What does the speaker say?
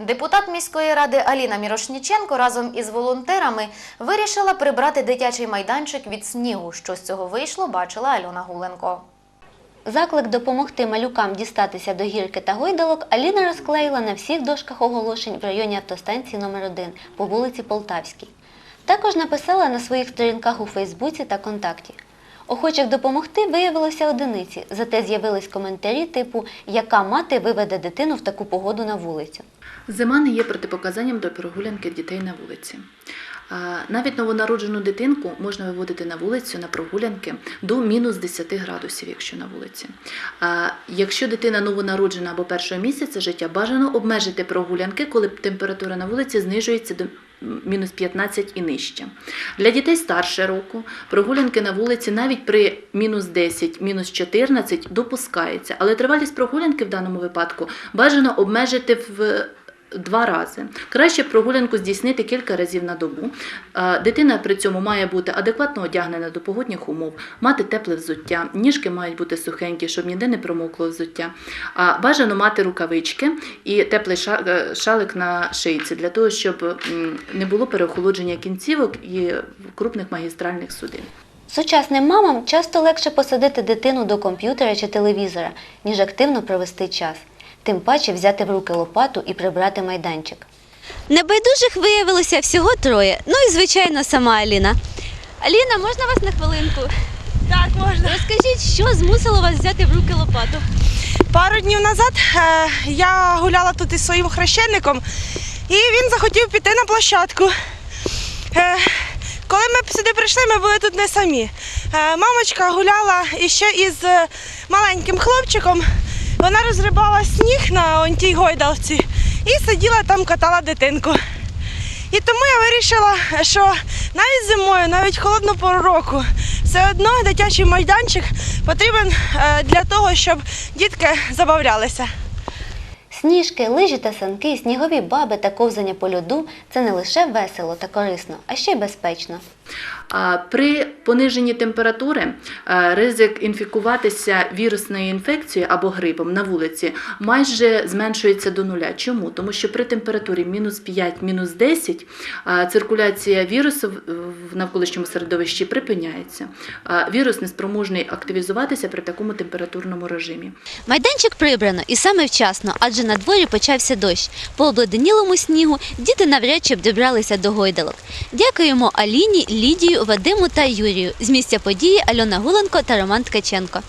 Депутат міської ради Аліна Мірошніченко разом із волонтерами вирішила прибрати дитячий майданчик від снігу. Що з цього вийшло, бачила Альона Гуленко. Заклик допомогти малюкам дістатися до гірки та гойдалок Аліна розклеїла на всіх дошках оголошень в районі автостанції номер 1 по вулиці Полтавській. Також написала на своїх сторінках у Фейсбуці та Контакті. Охочих допомогти виявилося одиниці, зате з'явились коментарі типу «Яка мати виведе дитину в таку погоду на вулицю?». Зима не є протипоказанням до прогулянки дітей на вулиці. Навіть новонароджену дитинку можна виводити на вулицю на прогулянки до мінус 10 градусів, якщо на вулиці. Якщо дитина новонароджена або першого місяця життя, бажано обмежити прогулянки, коли температура на вулиці знижується до мінус 15 і нижче. Для дітей старше року прогулянки на вулиці навіть при мінус 10, мінус 14 допускаються, але тривалість прогулянки в даному випадку бажано обмежити в Два рази. Краще прогулянку здійснити кілька разів на добу. Е, Дитина при цьому має бути адекватно одягнена до погодних умов, мати тепле взуття, ніжки мають бути сухенькі, щоб ніде не промокло взуття. А Бажано мати рукавички і теплий е, шалик на шийці для того, щоб не було переохолодження кінцівок і крупних магістральних судин. Сучасним мамам часто легше посадити дитину до комп'ютера чи телевізора, ніж активно провести час. Тим паче взяти в руки лопату і прибрати майданчик. Небайдужих виявилося всього троє. Ну і звичайно, сама Аліна. Аліна, можна вас на хвилинку? Так, можна. Розкажіть, що змусило вас взяти в руки лопату? Пару днів назад е, я гуляла тут із своїм хрещеником, і він захотів піти на площадку. Е, коли ми сюди прийшли, ми були тут не самі. Е, мамочка гуляла іще із е, маленьким хлопчиком. Вона розрибала сніг на тій гойдалці і сиділа там, катала дитинку. І тому я вирішила, що навіть зимою, навіть холодну пору року, все одно дитячий майданчик потрібен е, для того, щоб дітки забавлялися. Сніжки, лижі та санки, снігові баби та ковзання по льоду це не лише весело та корисно, а ще й безпечно. При пониженні температури ризик інфікуватися вірусною інфекцією або грипом на вулиці майже зменшується до нуля. Чому? Тому що при температурі мінус 5, мінус 10 е, циркуляція вірусу в- навколишньому середовищі припиняється. Вірус неспроможний активізуватися при такому температурному режимі. Майданчик прибрано і саме вчасно, адже на дворі почався дощ. По обледенілому снігу діти навряд чи б добралися до гойдалок. Дякуємо Аліні, Лідію, Вадиму та Юрію. З місця події Альона Гуленко та Роман Ткаченко.